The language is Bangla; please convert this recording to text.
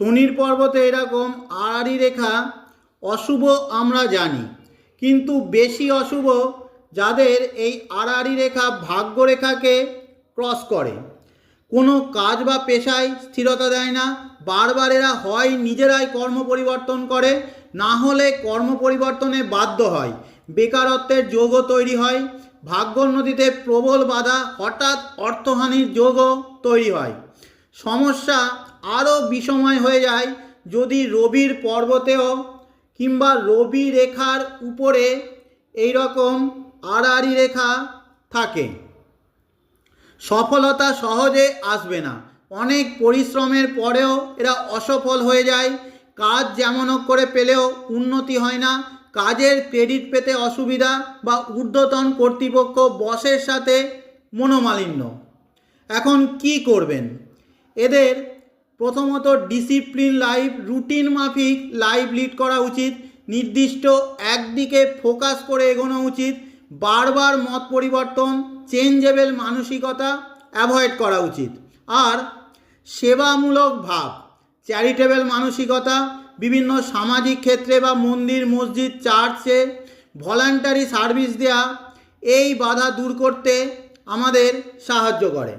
শনির পর্বতে এরকম আড়াআড়ি রেখা অশুভ আমরা জানি। কিন্তু বেশি অশুভ যাদের এই আড়াআড়ি রেখা ভাগ্যরেখাকে ক্রস করে। কোনো কাজ বা পেশায় স্থিরতা দেয় না। বারবার এরা হয় নিজেরাই কর্ম পরিবর্তন করে। না হলে কর্ম পরিবর্তনে বাধ্য হয়। বেকারত্বের যোগও তৈরি হয়। ভাগ্যোন্নতিতে প্রবল বাধা হঠাৎ অর্থহানির যোগও তৈরি হয়। সমস্যা আরও বিষময় হয়ে যায়। যদি রবির পর্বতেও কিংবা রবি রেখার উপরে এই রকম আড়াআড়ি রেখা থাকে, সফলতা সহজে আসবে না। অনেক পরিশ্রমের পরেও এরা অসফল হয়ে যায়। কাজ যেমন করে পেলেও উন্নতি হয় না। কাজের ক্রেডিট পেতে অসুবিধা বা ঊর্ধ্বতন কর্তৃপক্ষ বসের সাথে মনোমালিন্য। এখন কি করবেন? এদের প্রথমত ডিসিপ্লিন লাইফ রুটিন মাফিক লাইফ লিড করা উচিত, নির্দিষ্ট একদিকে ফোকাস করে এগোনো উচিত, বারবার মত পরিবর্তন, চেঞ্জেবল মানসিকতা অ্যাভয়েড করা উচিত। আর সেবামূলক ভাব, চ্যারিটেবল মানসিকতা, বিভিন্ন সামাজিক ক্ষেত্রে বা মন্দির, মসজিদ, চার্চে ভলান্টারি সার্ভিস দেওয়া এই বাধা দূর করতে আমাদের সাহায্য করে।